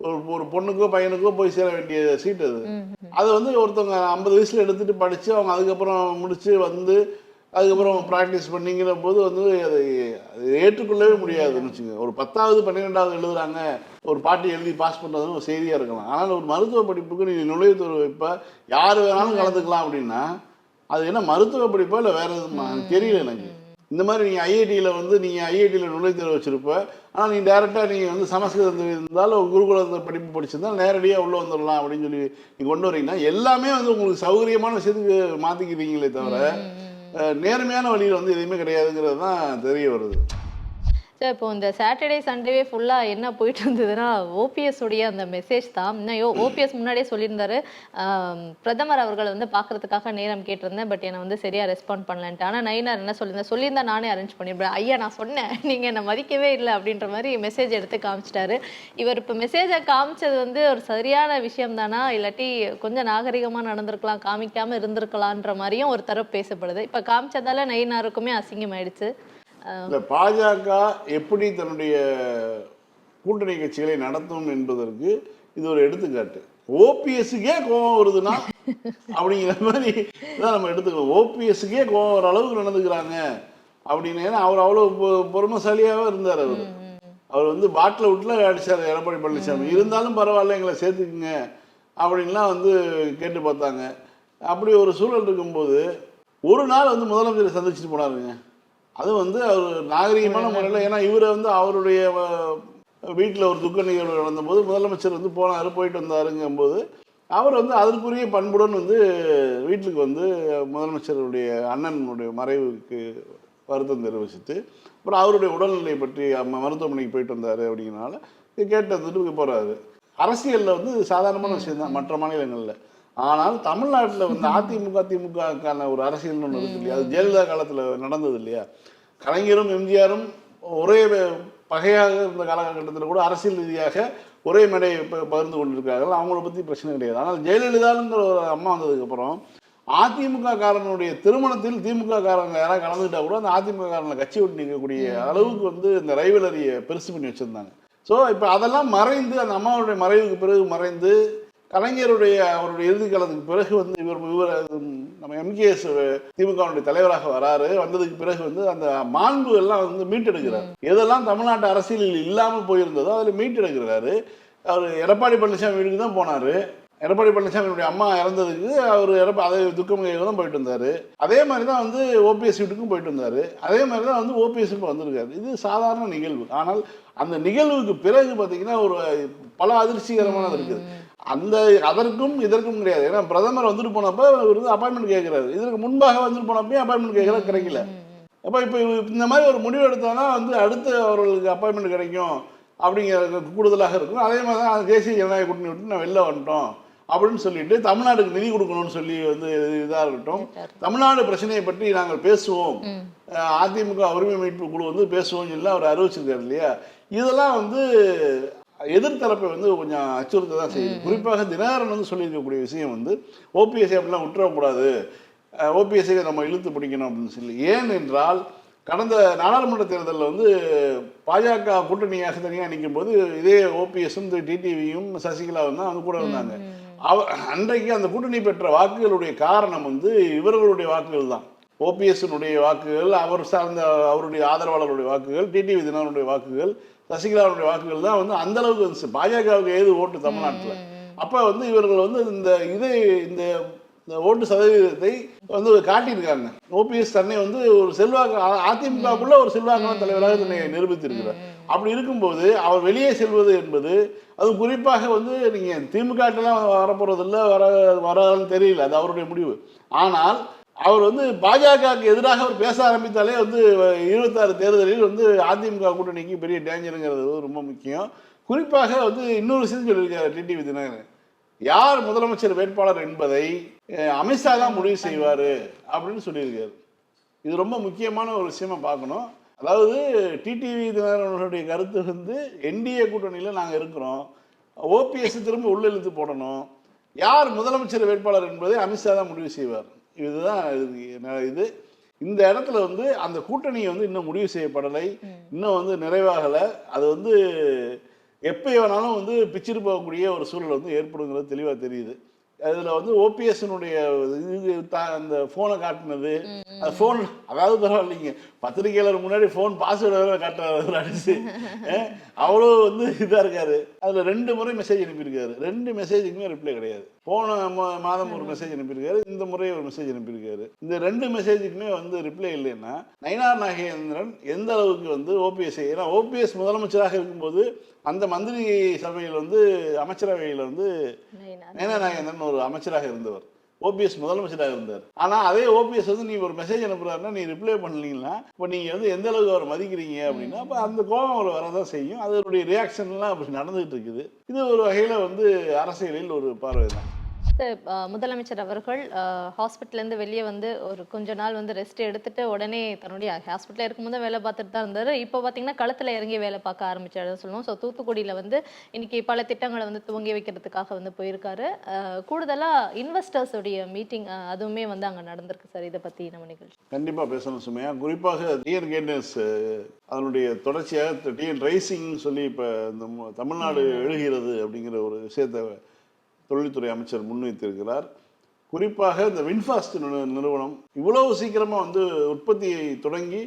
ஒரு ஒரு பொண்ணுக்கோ பையனுக்கோ போய் சேர வேண்டிய சீட் அது. அது வந்து ஒருத்தவங்க ஐம்பது வயசுல எடுத்துட்டு படிச்சு அவங்க அதுக்கப்புறம் முடிச்சு வந்து அதுக்கப்புறம் ப்ராக்டிஸ் பண்ணிங்கிற போது வந்து அது அது ஏற்றுக்கொள்ளவே முடியாதுன்னு வச்சுக்கோங்க. ஒரு பத்தாவது பன்னிரெண்டாவது எழுதுறாங்க ஒரு பாட்டி எழுதி பாஸ் பண்ணுறதுன்னு ஒரு செய்தியாக இருக்கலாம். ஆனால் ஒரு மருத்துவ படிப்புக்கு நீ நுழைவுத் தேர்வு வைப்ப யார் வேணாலும் கலந்துக்கலாம் அப்படின்னா அது என்ன மருத்துவ படிப்பா இல்லை வேற எதுமா தெரியல எனக்கு. இந்த மாதிரி நீங்கள் ஐஐடியில் வந்து நீங்கள் ஐஐடியில் நுழைவுத்தேர்வு வச்சிருப்ப ஆனால் நீ டேரெக்டாக நீங்கள் வந்து சமஸ்கிருதம் இருந்தாலும் ஒரு குருகுலத்தை படிப்பு படிச்சிருந்தா நேரடியாக உள்ளே வந்துடலாம் அப்படின்னு சொல்லி நீங்கள் கொண்டு வரீங்கன்னா எல்லாமே வந்து உங்களுக்கு சௌகரியமான விஷயத்துக்கு மாற்றிக்கிறீங்களே தவிர நேர்மையான வழியில் வந்து எதுவுமே கிடையாதுங்கிறது தான் தெரிய வருது. சார் இப்போ இந்த சாட்டர்டே சண்டேவே ஃபுல்லாக என்ன போயிட்டு இருந்ததுன்னா ஓபிஎஸ் உடைய அந்த மெசேஜ் தான். இன்னும் ஓபிஎஸ் முன்னாடியே சொல்லியிருந்தாரு. பிரதமர் அவர்கள் வந்து பார்க்கறதுக்காக நேரம் கேட்டிருந்தேன் பட் என்னை வந்து சரியாக ரெஸ்பாண்ட் பண்ணலன்ட்டு. ஆனால் நயினார் என்ன சொல்லியிருந்தேன் சொல்லியிருந்தா நானே அரேஞ்ச் பண்ணியிருப்பேன் ஐயா நான் சொன்னேன் நீங்கள் என்னை மதிக்கவே இல்லை அப்படின்ற மாதிரி மெசேஜ் எடுத்து காமிச்சிட்டாரு. இவர் இப்போ மெசேஜை காமிச்சது வந்து ஒரு சரியான விஷயம் தானா? இல்லாட்டி கொஞ்சம் நாகரிகமாக நடந்திருக்கலாம் காமிக்காமல் இருந்திருக்கலான்ற மாதிரியும் ஒரு தரப்பு பேசப்படுது. இப்போ காமிச்சதால நயினாருக்குமே அசிங்கமாயிடுச்சு. இல்லை பாஜக எப்படி தன்னுடைய கூட்டணி கட்சிகளை நடத்தும் என்பதற்கு இது ஒரு எடுத்துக்காட்டு. ஓபிஎஸ்க்கே கோபம் வருதுன்னா அப்படிங்கிற மாதிரி தான் நம்ம எடுத்துக்கணும். ஓபிஎஸ்க்கே கோபம் வர அளவுக்கு நடந்துக்கிறாங்க அப்படின்னு. ஏன்னா அவர் அவ்வளோ பொ- பொறுமைசாலியாவே இருந்தார் அவர். அவர் வந்து பாட்டில் விட்டுல அடிச்சார் எடப்பாடி பழனிசாமி. இருந்தாலும் பரவாயில்ல எங்களை சேர்த்துக்குங்க அப்படின்லாம் வந்து கேட்டு பார்த்தாங்க. அப்படி ஒரு சூழல் இருக்கும்போது ஒரு நாள் வந்து முதலமைச்சரை சந்திச்சுட்டு போனாருங்க. அது வந்து அவர் நாகரிகமான முறையில் ஏன்னா இவரை வந்து அவருடைய வீட்டில் ஒரு துக்க நிகழ்வு நடந்தபோது முதலமைச்சர் வந்து போனார் போயிட்டு வந்தாருங்கும்போது அவர் வந்து அதற்குரிய பண்புடன் வந்து வீட்டுக்கு வந்து முதலமைச்சருடைய அண்ணனுடைய மறைவுக்கு வருத்தம் தெரிவிச்சுட்டு அப்புறம் அவருடைய உடல்நிலை பற்றி மருத்துவமனைக்கு போயிட்டு வந்தார் அப்படிங்கிறனால கேட்டு வந்துட்டு போகிறாரு அரசியலில் வந்து சாதாரணமான விஷயம் தான் மற்ற மாநிலங்களில். ஆனால் தமிழ்நாட்டில் வந்து அதிமுக திமுகக்கான ஒரு அரசியல்னு ஒன்று இருக்கு இல்லையா? அது ஜெயலலிதா காலத்தில் நடந்தது இல்லையா? கலைஞரும் எம்ஜிஆரும் ஒரே பகையாக இருந்த காலகட்டத்தில் கூட அரசியல் ரீதியாக ஒரே மேடை பகிர்ந்து கொண்டிருக்கார்கள் அவங்கள பற்றி பிரச்சனை கிடையாது. ஆனால் ஜெயலலிதாங்கிற ஒரு அம்மா வந்ததுக்கப்புறம் அதிமுக காரனுடைய திருமணத்தில் திமுக காரங்க யாராவது கலந்துக்கிட்டா கூட அந்த அதிமுக காரனை கட்சி விட்டு நிற்கக்கூடிய அளவுக்கு வந்து இந்த ரைவலரியை பெருசு பண்ணி வச்சுருந்தாங்க. ஸோ இப்போ அதெல்லாம் மறைந்து அந்த அம்மாவுடைய மறைவுக்கு பிறகு மறைந்து கலைஞருடைய அவருடைய இறுதி காலத்துக்கு பிறகு வந்து இவர் இவர் நம்ம எம்கேஎஸ் திமுகவுடைய தலைவராக வராரு. வந்ததுக்கு பிறகு வந்து அந்த மாண்பு எல்லாம் வந்து மீட்டெடுக்கிறார். எதெல்லாம் தமிழ்நாட்டு அரசியலில் இல்லாமல் போயிருந்ததோ அதில் மீட்டெடுக்கிறாரு. அவர் எடப்பாடி பழனிசாமி வீட்டுக்கு தான் போனார். எடப்பாடி பழனிசாமியுடைய அம்மா இறந்ததுக்கு அவர் இறப்ப அதை துக்கம் தான் போயிட்டு வந்தார் அதே மாதிரி தான் வந்து ஓபிஎஸ் வீட்டுக்கும் போயிட்டு வந்தார் அதே மாதிரி தான் வந்து ஓபிஎஸ் இப்போ வந்திருக்காரு. இது சாதாரண நிகழ்வு. ஆனால் அந்த நிகழ்வுக்கு பிறகு பார்த்தீங்கன்னா ஒரு பல அதிர்ச்சிகரமானது இருக்குது. அந்த அதற்கும் இதற்கும் கிடையாது. ஏன்னா பிரதமர் வந்துட்டு போனப்ப இவர் வந்து அப்பாயின்மெண்ட் கேட்குறாரு இதற்கு முன்பாக வந்துட்டு போனப்பயும் அப்பாயின்மெண்ட் கேட்கல கிடைக்கல. அப்போ இப்போ இந்த மாதிரி ஒரு முடிவு எடுத்தோம்னா வந்து அடுத்து அவர்களுக்கு அப்பாயின்மெண்ட் கிடைக்கும் அப்படிங்கிற கூடுதலாக இருக்கும். அதே மாதிரி தான் தேசிய ஜனநாயக கூட்டணி விட்டு நான் வெளில வந்துட்டோம் அப்படின்னு சொல்லிட்டு தமிழ்நாடுக்கு நிதி கொடுக்கணும்னு சொல்லி வந்து இதாக இருக்கட்டும். தமிழ்நாடு பிரச்சனையை பற்றி நாங்கள் பேசுவோம். அதிமுக உரிமை மீட்பு குழு வந்து பேசுவோம் சொல்லி அவர் அறிவிச்சிருக்காரு இல்லையா? இதெல்லாம் வந்து எதிர்த்தரப்பை வந்து கொஞ்சம் அச்சுறுத்த தான் செய்யுது. குறிப்பாக தினகரன் வந்து சொல்லியிருக்கக்கூடிய விஷயம் வந்து ஓபிஎஸ்சி அப்படிலாம் விட்டுறக்கூடாது. ஓபிஎஸ்சியை நம்ம இழுத்து பிடிக்கணும் அப்படின்னு சொல்லி. ஏன் என்றால் கடந்த நாடாளுமன்ற தேர்தலில் வந்து பாஜக கூட்டணியாக தனியாக நிற்கும் போது இதே ஓபிஎஸும் டிடிவியும் சசிகலாவும் தான் வந்து கூட இருந்தாங்க. அவ அன்றைக்கு அந்த கூட்டணி பெற்ற வாக்குகளுடைய காரணம் வந்து இவர்களுடைய வாக்குகள் தான். ஓபிஎஸ்னுடைய வாக்குகள் அவர் சார்ந்த அவருடைய ஆதரவாளருடைய வாக்குகள் டிடிவி தினகரனுடைய வாக்குகள் சசிகலாவுடைய வாக்குகள் தான் வந்து அந்த அளவுக்கு வந்துச்சு பாஜகவுக்கு ஏது ஓட்டு தமிழ்நாட்டில்? அப்போ வந்து இவர்கள் வந்து இந்த இதை இந்த இந்த ஓட்டு சதவீதத்தை வந்து காட்டியிருக்காங்க. ஓபிஎஸ் தன்னை வந்து ஒரு செல்வாக்கு அ- அதிமுகவுக்குள்ள ஒரு செல்வாக்கான தலைவராக தன்னை நிரூபித்திருக்கிறார். அப்படி இருக்கும்போது அவர் வெளியே செல்வது என்பது அது குறிப்பாக வந்து நீங்கள் திமுகட்டெல்லாம் வரப்போறதில்லை வர வராதுன்னு தெரியல அது அவருடைய முடிவு. ஆனால் அவர் வந்து பாஜகவுக்கு எதிராக அவர் பேச ஆரம்பித்தாலே வந்து இருபத்தாறு தேர்தலில் வந்து அதிமுக கூட்டணிக்கு பெரிய டேஞ்சருங்கிறது ரொம்ப முக்கியம். குறிப்பாக வந்து இன்னொரு விஷயம் சொல்லியிருக்காரு டிடிவி தினகரன். யார் முதலமைச்சர் வேட்பாளர் என்பதை அமித்ஷா தான் முடிவு செய்வார் அப்படின்னு சொல்லியிருக்காரு. இது ரொம்ப முக்கியமான ஒரு விஷயமா பார்க்கணும். அதாவது டிடிவி தினகரனுடைய கருத்து வந்து என்டிஏ கூட்டணியில் நாங்கள் இருக்கிறோம். ஓபிஎஸ் திரும்ப உள்ளெழுத்து போடணும். யார் முதலமைச்சர் வேட்பாளர் என்பதை அமித்ஷா தான் முடிவு செய்வார். இதுதான் இது. இது? இந்த இடத்துல வந்து அந்த கூட்டணி வந்து இன்னும் முடிவு செய்யப்படலை. இன்னும் வந்து நிறைவாகலை. அது வந்து எப்போ வேணாலும் வந்து பிச்சிட்டு போகக்கூடிய ஒரு சூழல் வந்து ஏற்படுங்கிறது தெளிவாக தெரியுது. அதில் வந்து ஓபிஎஸ்னுடைய இது அந்த ஃபோனை காட்டினது. அந்த ஃபோன் அதாவது பரவாயில்லைங்க பத்திரிகையாளர் முன்னாடி ஃபோன் வேற காட்டுறாரு அடிச்சு. அவ்வளோ வந்து இதாக இருக்காரு. அதில் ரெண்டு முறை மெசேஜ் அனுப்பியிருக்காரு. ரெண்டு மெசேஜுக்குமே ரிப்ளை கிடையாது. போன மாதம் ஒரு மெசேஜ் அனுப்பியிருக்காரு இந்த முறை ஒரு மெசேஜ் அனுப்பியிருக்காரு. இந்த ரெண்டு மெசேஜுக்குமே வந்து ரிப்ளை இல்லைன்னா நயினார் நாகேந்திரன் எந்த அளவுக்கு வந்து ஓபிஎஸ் ஏன்னா ஓபிஎஸ் முதலமைச்சராக இருக்கும்போது அந்த மந்திரி சபையில் வந்து அமைச்சரவையில் வந்து நயினார். நயனா நாகேந்திரன் ஒரு அமைச்சராக இருந்தவர். ஓபிஎஸ் முதலமைச்சராக இருந்தார். ஆனால் அதே ஓபிஎஸ் வந்து நீ ஒரு மெசேஜ் அனுப்புறாருன்னா நீ ரிப்ளை பண்ணலீங்கன்னா இப்போ நீங்கள் வந்து எந்த அளவுக்கு அவர் மதிக்கிறீங்க அப்படின்னா அப்போ அந்த கோபம் அவர் வரதான் செய்யும். அதனுடைய ரியாக்ஷன்லாம் அப்படி நடந்துகிட்டு இருக்குது. இது ஒரு வகையில் வந்து அரசியலில் ஒரு பார்வை தான் முதலமைச்சர் அவர்கள் ஹாஸ்பிட்டல்ல இருந்து வெளியே வந்து ஒரு கொஞ்ச நாள் வந்து ரெஸ்ட் எடுத்துட்டு உடனே தன்னுடைய ஹாஸ்பிட்டல் இருக்கும்போது வேலை பார்த்துட்டு தான் இருந்தாரு. இப்போ பார்த்தீங்கன்னா களத்துல இறங்கி வேலை பார்க்க ஆரம்பிச்சாரு சொல்லணும். ஸோ தூத்துக்குடியில வந்து இன்னைக்கு பல திட்டங்களை வந்து துவங்கி வைக்கிறதுக்காக வந்து போயிருக்காரு. அஹ், கூடுதலா இன்வெஸ்டர்ஸ் உடைய மீட்டிங் அதுவுமே வந்து அங்க நடந்திருக்கு சார். இதை பத்தி நம்ம நிகழ்ச்சி. கண்டிப்பாக பேசணும் சுமையா. குறிப்பாக டிஎன் கேட்னஸ் அதனுடைய தொடர்ச்சியாக டிஎன் ரைசிங்னு சொல்லி இப்போ இந்த தமிழ்நாடு எழுகிறது அப்படிங்கிற ஒரு விஷயத்தை தொழில்துறை அமைச்சர் முன்வைத்திருக்கிறார். குறிப்பாக இந்த வின்ஃபாஸ்ட் நிறுவனம் இவ்வளவு சீக்கிரமா வந்து உற்பத்தியை தொடங்கி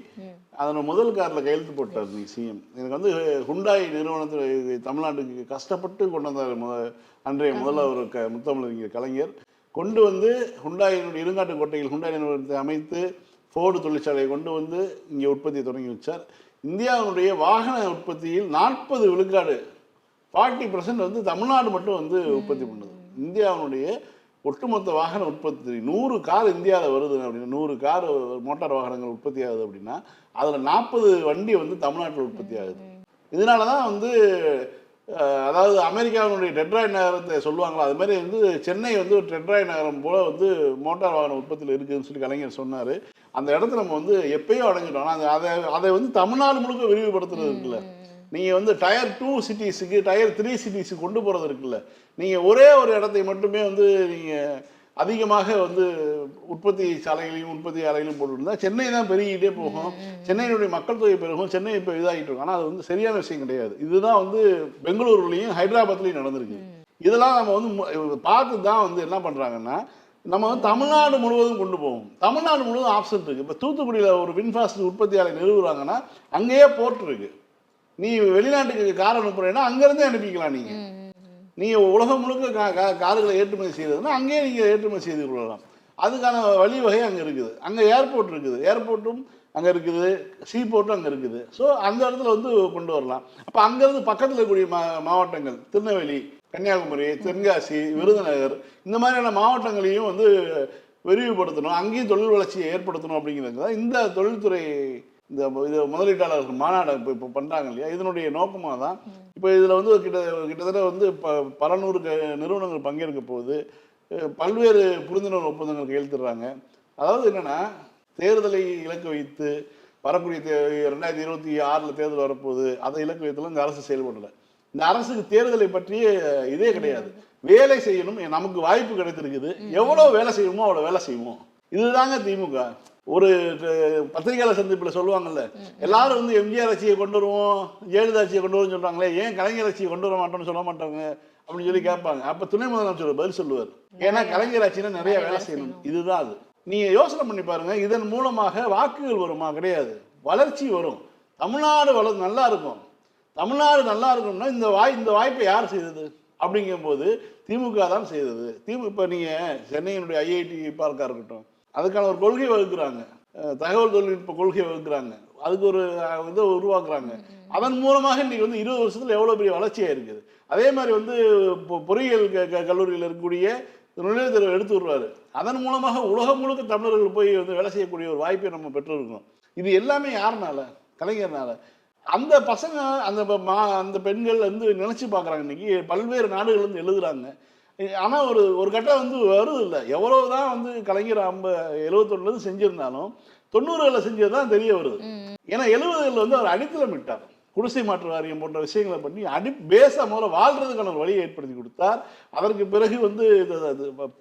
அதனை முதல் காரில் கையெழுத்து போட்டார் நீ சிஎம். எனக்கு வந்து ஹுண்டாய் நிறுவனத்தை தமிழ்நாட்டுக்கு கஷ்டப்பட்டு கொண்டு வந்தார் அன்றைய அன்றைய முதல்வர் க முத்தமிழறிஞர் கலைஞர். கொண்டு வந்து ஹுண்டாயினுடைய இருங்காட்டு கோட்டையில் ஹுண்டாய் நிறுவனத்தை அமைத்து ஃபோர்டு தொழிற்சாலையை கொண்டு வந்து இங்கே உற்பத்தியை தொடங்கி வச்சார். இந்தியாவினுடைய வாகன உற்பத்தியில் நாற்பது விழுக்காடு ஃபார்ட்டி பர்சன்ட் வந்து தமிழ்நாடு மட்டும் வந்து உற்பத்தி பண்ணுது. இந்தியாவினுடைய ஒட்டுமொத்த வாகன உற்பத்தி நூறு கார் இந்தியாவில் வருது அப்படின்னா நூறு கார் மோட்டார் வாகனங்கள் உற்பத்தி ஆகுது அப்படின்னா அதில் நாற்பது வண்டி வந்து தமிழ்நாட்டில் உற்பத்தி ஆகுது. இதனால தான் வந்து அதாவது அமெரிக்காவினுடைய டெட்ராய்ட் நகரத்தை சொல்லுவாங்களோ அது மாதிரி வந்து சென்னை வந்து ஒரு டெட்ராய்ட் நகரம் போல வந்து மோட்டார் வாகன உற்பத்தியில் இருக்குதுன்னு சொல்லி கலைஞர் சொன்னார். அந்த இடத்த நம்ம வந்து எப்பயோ அடைஞ்சிட்டோம். ஆனால் அதை அதை வந்து தமிழ்நாடு முழுக்க விரிவுபடுத்துறது இருக்குல்ல நீங்கள் வந்து டயர் டூ சிட்டிஸுக்கு டயர் த்ரீ சிட்டிஸுக்கு கொண்டு போகிறது இருக்குல்ல. நீங்கள் ஒரே ஒரு இடத்தை மட்டுமே வந்து நீங்கள் அதிகமாக வந்து உற்பத்தி சாலைகளையும் உற்பத்தி ஆலைகளையும் போட்டுருந்தா சென்னை தான் பெருகிட்டே போகும். சென்னையினுடைய மக்கள் தொகை பெருகும். சென்னை இப்போ இதாகிட்டு இருக்கும் ஆனால் அது வந்து சரியான விஷயம் கிடையாது. இதுதான் வந்து பெங்களூருலையும் ஹைதராபாத்லையும் நடந்திருக்கு. இதெல்லாம் நம்ம வந்து பார்த்து தான் வந்து என்ன பண்ணுறாங்கன்னா நம்ம வந்து தமிழ்நாடு முழுவதும் கொண்டு போவோம். தமிழ்நாடு முழுவதும் ஆப்ஷன் இருக்குது இப்போ தூத்துக்குடியில் ஒரு வின்ஃபாஸ்ட் உற்பத்தி ஆலை நிறுவுறாங்கன்னா அங்கேயே போர்ட் இருக்கு. நீ வெளிநாட்டுக்கு கார் அனுப்புறேன்னா அங்கேருந்தே அனுப்பிக்கலாம் நீங்கள் நீங்கள் உலகம் முழுக்க கார்களை ஏற்றுமதி செய்கிறதுனா அங்கேயே நீங்கள் ஏற்றுமதி செய்து கொள்ளலாம். அதுக்கான வழிவகை அங்கே இருக்குது. அங்கே ஏர்போர்ட் இருக்குது. ஏர்போர்ட்டும் அங்கே இருக்குது. சீபோர்ட்டும் அங்கே இருக்குது. ஸோ அந்த இடத்துல வந்து கொண்டு வரலாம். அப்போ அங்கேருந்து பக்கத்தில் இருக்கக்கூடிய மா மாவட்டங்கள் திருநெல்வேலி கன்னியாகுமரி தென்காசி விருதுநகர் இந்த மாதிரியான மாவட்டங்களையும் வந்து விரிவுபடுத்தணும். அங்கேயும் தொழில் வளர்ச்சியை ஏற்படுத்தணும் அப்படிங்கிறது இந்த தொழில்துறை இந்த இது முதலீட்டாளர்கள் மாநாடு இப்போ இப்போ பண்ணுறாங்க இல்லையா? இதனுடைய நோக்கமாக தான் இப்போ இதில் வந்து கிட்ட கிட்டத்தட்ட வந்து ப பல நூறு க நிறுவனங்கள் பங்கேற்க போகுது. பல்வேறு புரிந்துணர்வு ஒப்பந்தங்கள் கையெழுத்துறாங்க அதாவது என்னென்னா தேர்தலை இலக்கு வைத்து வரக்கூடிய தே ரெண்டாயிரத்தி இருபத்தி ஆறில் தேர்தல் வரப்போகுது. அதை இலக்கு வைத்துலாம் இந்த அரசு செயல்படலை. இந்த அரசுக்கு தேர்தலை பற்றிய இதே கிடையாது. வேலை செய்யணும் நமக்கு வாய்ப்பு கிடைத்திருக்குது. எவ்வளோ வேலை செய்யணுமோ அவ்வளோ வேலை செய்வோம். இதுதாங்க திமுக. ஒரு பத்திரிகையாளர் சந்திப்பில் சொல்லுவாங்கல்ல எல்லாரும் வந்து எம்ஜிஆர் ஆட்சியை கொண்டு வருவோம் ஜெயலலிதா ஆட்சியை கொண்டு வருவோம்னு சொல்றாங்களே ஏன் கலைஞர் ஆட்சியை கொண்டு வர மாட்டோம்னு சொல்ல மாட்டாங்க? அப்படின்னு சொல்லி கேட்பாங்க. அப்ப துணை முதலமைச்சர் பதில் சொல்லுவார். ஏன்னா கலைஞர் ஆட்சினா நிறைய வேலை செய்யணும். இதுதான் அது. நீங்க யோசனை பண்ணி பாருங்க இதன் மூலமாக வாக்குகள் வருமா? கிடையாது. வளர்ச்சி வரும். தமிழ்நாடு வளர் நல்லா இருக்கும். தமிழ்நாடு நல்லா இருக்கணும்னா இந்த வாய் இந்த வாய்ப்பை யார் செய்தது? அப்படிங்கும்போது திமுக தான் செய்தது. திமுக இப்போ நீங்கள் சென்னையினுடைய ஐஐடி பார்க்காக இருக்கட்டும் அதுக்கான ஒரு கொள்கை வகுக்கிறாங்க. தகவல் தொழில்நுட்ப கொள்கை வகுக்கிறாங்க. அதுக்கு ஒரு இதை உருவாக்குறாங்க. அதன் மூலமாக இன்றைக்கி வந்து இருபது வருஷத்தில் எவ்வளோ பெரிய வளர்ச்சியாக இருக்குது. அதே மாதிரி வந்து பொ- பொறியியல் க- கல்லூரியில் இருக்கக்கூடிய நுழைவுத்தேர்வு எடுத்து விடுறாரு. அதன் மூலமாக உலகம் முழுக்க தமிழர்கள் போய் வந்து வேலை செய்யக்கூடிய ஒரு வாய்ப்பை நம்ம பெற்றிருக்கோம் இது எல்லாமே யாருனால? கலைஞர்னால. அந்த பசங்க அந்த ப- மா அந்த பெண்கள் வந்து நினச்சி பார்க்குறாங்க இன்னைக்கு. பல்வேறு நாடுகள் வந்து எழுதுகிறாங்க ஆனால் ஒரு ஒரு கட்டம் வந்து வருது இல்லை எவ்வளவுதான் வந்து கலைஞர் ஐம்ப எழுபத்தொன்னுலேருந்து செஞ்சிருந்தாலும் தொண்ணூறுகளில் செஞ்சது தான் தெரிய வருது. ஏன்னா எழுபதுகளில் வந்து அவர் அடித்தளம் விட்டார் குடிசை மாற்று வாரியம் போன்ற விஷயங்களை பண்ணி அடி பேச முதல்ல வாழ்றதுக்கான ஒரு வழியை ஏற்படுத்தி கொடுத்தார். அதற்கு பிறகு வந்து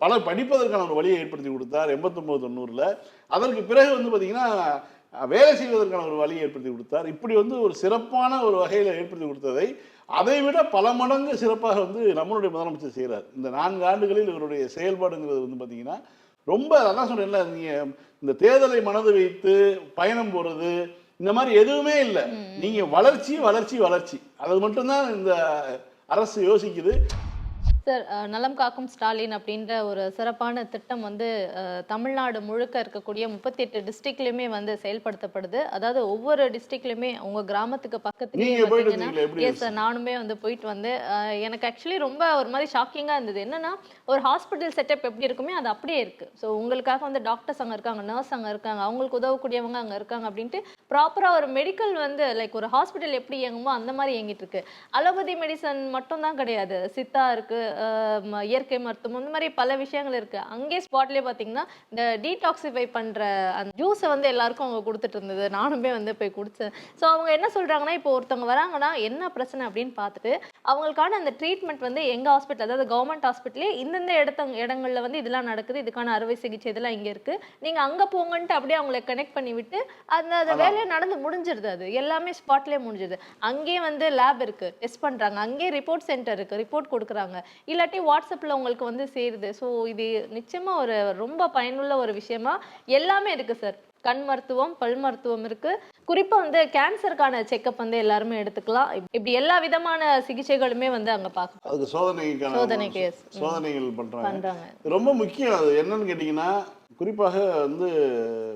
பல படிப்பதற்கான ஒரு வழியை ஏற்படுத்தி கொடுத்தார் எண்பத்தொம்போது தொண்ணூறில். அதற்கு பிறகு வந்து பார்த்தீங்கன்னா வேலை செய்வதற்கான ஒரு வழியை ஏற்படுத்தி கொடுத்தார். இப்படி வந்து ஒரு சிறப்பான ஒரு வகையில் ஏற்படுத்தி கொடுத்ததை அதை விட பல மடங்கு சிறப்பாக வந்து நம்மளுடைய முதலமைச்சர் செய்கிறார் இந்த நான்கு ஆண்டுகளில் இவருடைய செயல்பாடுங்கிறது வந்து பார்த்தீங்கன்னா ரொம்ப அதான் சொல்றேன்ல நீங்க இந்த தேர்தலை மனது வைத்து பயணம் போறது இந்த மாதிரி எதுவுமே இல்லை. நீங்க வளர்ச்சி வளர்ச்சி வளர்ச்சி. அது மட்டும்தான் இந்த அரசு யோசிக்குது. சார் அஹ், நலம் காக்கும் ஸ்டாலின் அப்படின்ற ஒரு சிறப்பான திட்டம் வந்து தமிழ்நாடு முழுக்க இருக்கக்கூடிய முப்பத்தி எட்டு டிஸ்ட்ரிக்ட்லயுமே வந்து செயல்படுத்தப்படுது. அதாவது ஒவ்வொரு டிஸ்ட்ரிக்ட்லயுமே உங்க கிராமத்துக்கு எப்படி எஸ் சார் நானுமே வந்து போயிட்டு வந்து எனக்கு ஆக்சுவலி ரொம்ப ஒரு மாதிரி ஷாக்கிங்காக இருந்தது. என்னன்னா ஒரு ஹாஸ்பிட்டல் செட்டப் எப்படி இருக்குமே அது அப்படியே இருக்கு. ஸோ உங்களுக்காக வந்து டாக்டர்ஸ் அங்கே இருக்காங்க நர்ஸ் அங்கே இருக்காங்க அவங்களுக்கு உதவக்கூடியவங்க அங்கே இருக்காங்க அப்படின்ட்டு ப்ராப்பராக ஒரு மெடிக்கல் வந்து லைக் ஒரு ஹாஸ்பிட்டல் எப்படி இயங்குமோ அந்த மாதிரி இயங்கிட்டு இருக்கு. அலோபதி மெடிசன் மட்டும் தான் கிடையாது. சித்தா இருக்கு இயற்கை மருத்துவம் இந்த மாதிரி பல விஷயங்கள் இருக்கு. அங்கேயே ஸ்பாட்லேயே பார்த்தீங்கன்னா இந்த டீடாக்சிஃபை பண்ற அந்த ஜூஸை வந்து எல்லாருக்கும் அவங்க கொடுத்துட்டு இருந்தது. நானுமே வந்து போய் குடிச்சேன். ஸோ அவங்க என்ன சொல்றாங்கன்னா இப்போ ஒருத்தவங்க வராங்கன்னா என்ன பிரச்சனை அப்படின்னு பார்த்துட்டு அவங்களுக்கான அந்த ட்ரீட்மெண்ட் வந்து எங்க ஹாஸ்பிட்டல் அதாவது கவர்மெண்ட் ஹாஸ்பிட்டலே இந்தந்த இடத்த இடங்கள்ல வந்து இதெல்லாம் நடக்குது இதுக்கான அறுவை சிகிச்சை இதெல்லாம் இங்க இருக்கு. நீங்க அங்க போங்கன்ட்டு அப்படியே அவங்களை கனெக்ட் பண்ணி விட்டு அந்த அந்த வேலையை நடந்து முடிஞ்சிருது அது. எல்லாமே ஸ்பாட்லேயே முடிஞ்சிருது. அங்கேயே வந்து லேப் இருக்கு டெஸ்ட் பண்றாங்க. அங்கேயே ரிப்போர்ட் சென்டர் இருக்கு ரிப்போர்ட் கொடுக்குறாங்க. இல்லாட்டி வாட்ஸ்அப்ல உங்களுக்கு வந்து சேருது. ஸோ இது நிச்சயமா ஒரு ரொம்ப பயனுள்ள ஒரு விஷயமா எல்லாமே இருக்கு சார் கண் மருத்துவம் பல் மருத்துவம் இருக்கு. குறிப்பா வந்து கேன்சருக்கான செக்கப் வந்து எல்லாருமே எடுத்துக்கலாம். இப்- இப்படி எல்லா விதமான சிகிச்சைகளுமே வந்து அங்க பார்க்க அதுக்கு சோதனைக்கான சோதனைக்கு. சோதனைகள் பண்றாங்க. பண்றாங்க. ரொம்ப முக்கியம். அது என்னன்னு கேட்டிங்கன்னா குறிப்பாக வந்து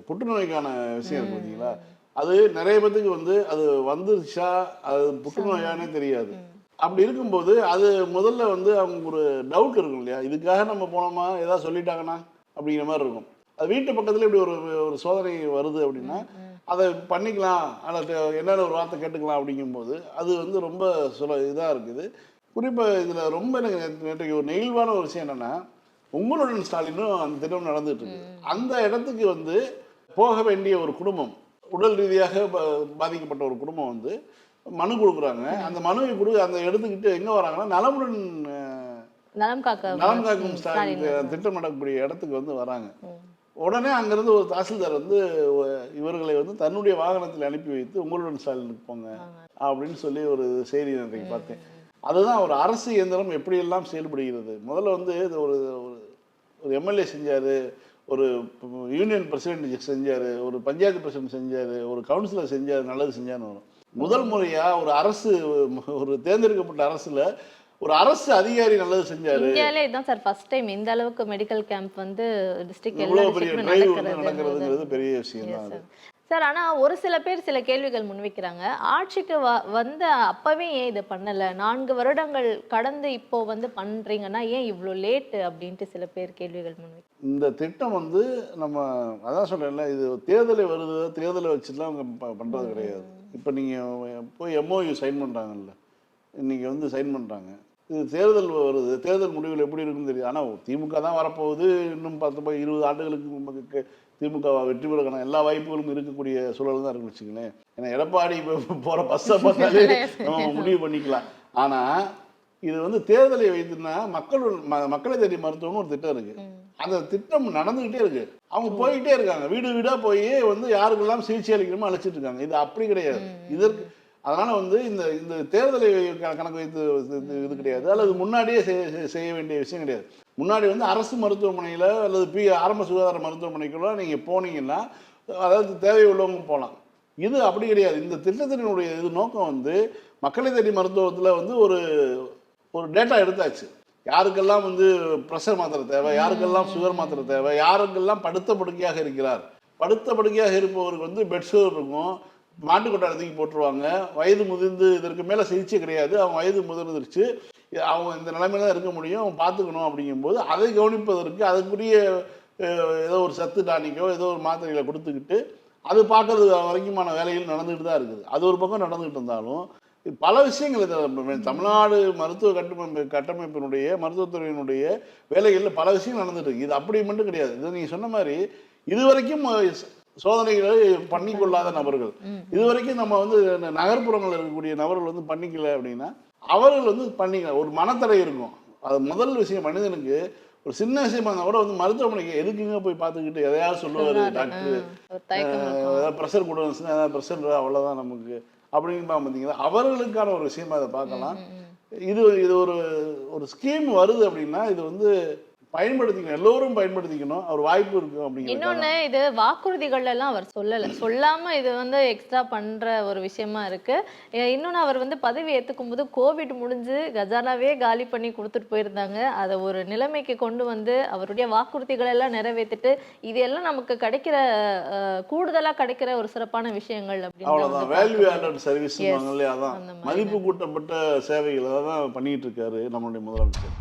புற்றுநோய்க்கான விஷயம் இருக்கு பார்த்தீங்களா அது நிறைய பேத்துக்கு வந்து அது வந்துருச்சா? அது புற்றுநோயானே தெரியாது. அப்படி இருக்கும்போது அது முதல்ல வந்து அவங்க ஒரு டவுட் இருக்கும் இல்லையா? இதுக்காக நம்ம போனோமா? ஏதாவது சொல்லிட்டாங்கன்னா? அப்படிங்கிற மாதிரி இருக்கும். அது வீட்டு பக்கத்துல இப்படி ஒரு ஒரு சோதனை வருது அப்படின்னா அதை பண்ணிக்கலாம். அல்லது என்னென்ன ஒரு வார்த்தை கேட்டுக்கலாம் அப்படிங்கும்போது அது வந்து ரொம்ப சொல்ல இதாக இருக்குது. குறிப்பாக இதில் ரொம்ப எனக்கு நேற்றைக்கு ஒரு நெகிழ்வான ஒரு விஷயம் என்னென்னா உங்களுடன் ஸ்டாலினும் அந்த திட்டம் நடந்துட்டு இருக்கு அந்த இடத்துக்கு வந்து போக வேண்டிய ஒரு குடும்பம் உடல் ரீதியாக பா- பாதிக்கப்பட்ட ஒரு குடும்பம் வந்து மனு கொடுக்குறாங்க. அந்த மனுவை கொடு அந்த எடுத்துக்கிட்டு எங்கே வராங்கன்னா நலமுடன் நலம் காக்க நலம் காக்கும். திட்டம் நடக்கக்கூடிய இடத்துக்கு வந்து வராங்க. உடனே அங்கிருந்து ஒரு தாசில்தார் வந்து இவர்களை வந்து தன்னுடைய வாகனத்தில் அனுப்பி வைத்து உங்களுடன் ஸ்டாலினுக்கு போங்க அப்படின்னு சொல்லி ஒரு செய்தி இன்றைக்கு பார்த்தேன். அதுதான் ஒரு அரசு இயந்திரம் எப்படியெல்லாம் செயல்படுகிறது. முதல்ல வந்து இது ஒரு ஒரு- ஒரு எம்எல்ஏ செஞ்சாரு ஒரு யூனியன் பிரசிடென்ட் செஞ்சாரு ஒரு பஞ்சாயத்து பிரசிடென்ட் செஞ்சாரு ஒரு கவுன்சிலர் செஞ்சாரு நல்லது செஞ்சான்னு வரும். முதல் முறையா ஒரு அரசு ஒரு தேர்ந்தெடுக்கப்பட்ட அரசுல ஒரு அரசு அதிகாரி நல்லது செஞ்சாரு. இந்தியாவிலே இதுதான் சார் ஃபர்ஸ்ட் டைம் இந்த அளவுக்கு மெடிக்கல் கேம்ப் வந்து டிஸ்ட்ரிக்ட் எல்லா வந்து நடக்கிறது பெரிய விஷயம் தான் சார் ஆனால் ஒரு சில பேர் சில கேள்விகள் முன்வைக்கிறாங்க. ஆட்சிக்கு வ வந்த அப்போவே ஏன் இதை பண்ணலை? நான்கு வருடங்கள் கடந்து இப்போ வந்து பண்ணுறீங்கன்னா ஏன் இவ்வளோ லேட்டு அப்படின்ட்டு சில பேர் கேள்விகள் முன்வைக்கிறாங்க இந்த திட்டம் வந்து நம்ம அதான் சொல்கிறேன்ல இது தேர்தலை வருது தேர்தலை வச்சுலாம் அவங்க ப- கிடையாது. இப்போ நீங்கள் போய் எம்ஓயு சைன் பண்ணுறாங்கல்ல இன்றைக்கி வந்து சைன் பண்ணுறாங்க இது தேர்தல் வருது தேர்தல் முடிவுகள் எப்படி இருக்குன்னு தெரியும் ஆனால் திமுக தான் வரப்போகுது இன்னும் பத்து இருபது ஆண்டுகளுக்கு நமக்கு திமுக வெற்றி பெறக்கான எல்லா வாய்ப்புகளும் இருக்கக்கூடிய சூழல் தான் இருக்குன்னு வச்சுங்களேன் ஏன்னா எடப்பாடி போகிற பஸ்ஸை பார்த்தாலே நம்ம முடிவு பண்ணிக்கலாம். ஆனால் இது வந்து தேர்தலை வைத்துனா மக்கள் மக்களை தேடி மருத்துவம்னு ஒரு திட்டம் இருக்கு. அந்த திட்டம் நடந்துகிட்டே இருக்கு. அவங்க போயிட்டே இருக்காங்க. வீடு வீடா போய் வந்து யாருக்கெல்லாம் சிகிச்சை அளிக்கணுமோ அழைச்சிட்டு இருக்காங்க. இது அப்படி கிடையாது. இதற்கு அதனால வந்து இந்த இந்த தேர்தலை கணக்கு வைத்து இது- கிடையாது. அல்லது முன்னாடியே செய்ய வேண்டிய விஷயம் கிடையாது. முன்னாடி வந்து அரசு மருத்துவமனையில் அல்லது பி ஆரம்ப சுகாதார மருத்துவமனைக்குள்ளே நீங்கள் போனீங்கன்னா அதாவது தேவை உள்ளவங்க போகலாம் இது அப்படி கிடையாது. இந்த திட்டத்தினுடைய இது நோக்கம் வந்து மக்களை தேடி மருத்துவத்தில் வந்து ஒரு ஒரு டேட்டா எடுத்தாச்சு. யாருக்கெல்லாம் வந்து ப்ரெஷர் மாத்திரை தேவை யாருக்கெல்லாம் சுகர் மாத்திரை தேவை யாருக்கெல்லாம் படுத்த படுக்கையாக இருக்கிறார். படுத்த படுக்கையாக இருப்பவருக்கு வந்து பெட் சுகர் இருக்கும். மாட்டு கொட்டாரத்துக்கு போட்டுருவாங்க. வயது முதிர்ந்து இதற்கு மேலே சிகிச்சை கிடையாது. அவங்க வயது முதிர்ந்துருச்சு. அவங்க இந்த நிலைமையில தான் இருக்க முடியும் அவங்க பார்த்துக்கணும் அப்படிங்கும்போது அதை கவனிப்பதற்கு அதுக்குரிய ஏதோ ஒரு சத்து டானிக்கோ ஏதோ ஒரு மாத்திரைகளை கொடுத்துக்கிட்டு அது பார்க்கறது வரைக்குமான வேலைகள் நடந்துகிட்டு தான் இருக்குது. அது ஒரு பக்கம் நடந்துகிட்டு இருந்தாலும் இது பல விஷயங்கள் இது தமிழ்நாடு மருத்துவ கட்டமைப்பு கட்டமைப்பினுடைய மருத்துவத்துறையினுடைய வேலைகளில் பல விஷயங்கள் நடந்துட்டு இருக்கு. இது அப்படி மட்டும் கிடையாது. இது நீங்கள் சொன்ன மாதிரி இதுவரைக்கும் அஹ், ச- சோதனைகளை பண்ணிக்கொள்ளாத நபர்கள். இதுவரைக்கும் நம்ம வந்து நகர்ப்புறங்களில் இருக்கக்கூடிய நபர்கள் வந்து பண்ணிக்கல அப்படின்னா அவர்கள் வந்து பண்ணிக்கல ஒரு மனத்தடை இருக்கும். அது முதல் விஷயம் மனிதனுக்கு ஒரு சின்ன விஷயமா இருந்தால் கூட வந்து மருத்துவமனைக்கு எதுக்குங்க போய் பார்த்துக்கிட்டு எதையாவது சொல்லுவார் டாக்டர். ஏதாவது ப்ரெஷர் கூட வந்துச்சுன்னா ஏதாவது ப்ரெஷர் அவ்வளோதான் நமக்கு. அப்படின்னு பார்த்தீங்கன்னா அவர்களுக்கான ஒரு விஷயமா அதை பார்க்கலாம். இது இது ஒரு ஒரு ஸ்கீம் வருது அப்படின்னா இது வந்து பயன்படுத்திக்கணும். எல்லோரும் பயன்படுத்திக்கணும். ஒரு வாய்ப்பு இருக்கும் அப்படிங்கிறது இன்னொன்னு இது வாக்குறுதிகள் எல்லாம் அவர் சொல்லல. சொல்லாம இது வந்து எக்ஸ்ட்ரா பண்ற ஒரு விஷயமா இருக்கு. இன்னொன்னு அவர் வந்து பதவி ஏத்துக்கும் போது கோவிட் முடிஞ்சு கஜானாவே காலி பண்ணி கொடுத்துட்டு போயிருந்தாங்க. அதை ஒரு நிலைமைக்கு கொண்டு வந்து அவருடைய வாக்குறுதிகள் எல்லாம் நிறைவேற்றிட்டு இது எல்லாம் நமக்கு கிடைக்கிற கூடுதலா கிடைக்கிற ஒரு சிறப்பான விஷயங்கள் அப்படின்னு அவ்வளோதான் வேல்யூ. ஆடட் சர்வீஸ் அதான். மதிப்பு கூட்டப்பட்ட சேவைகளை தான் பண்ணிட்டு இருக்காரு நம்மளுடைய முதலமைச்சர்.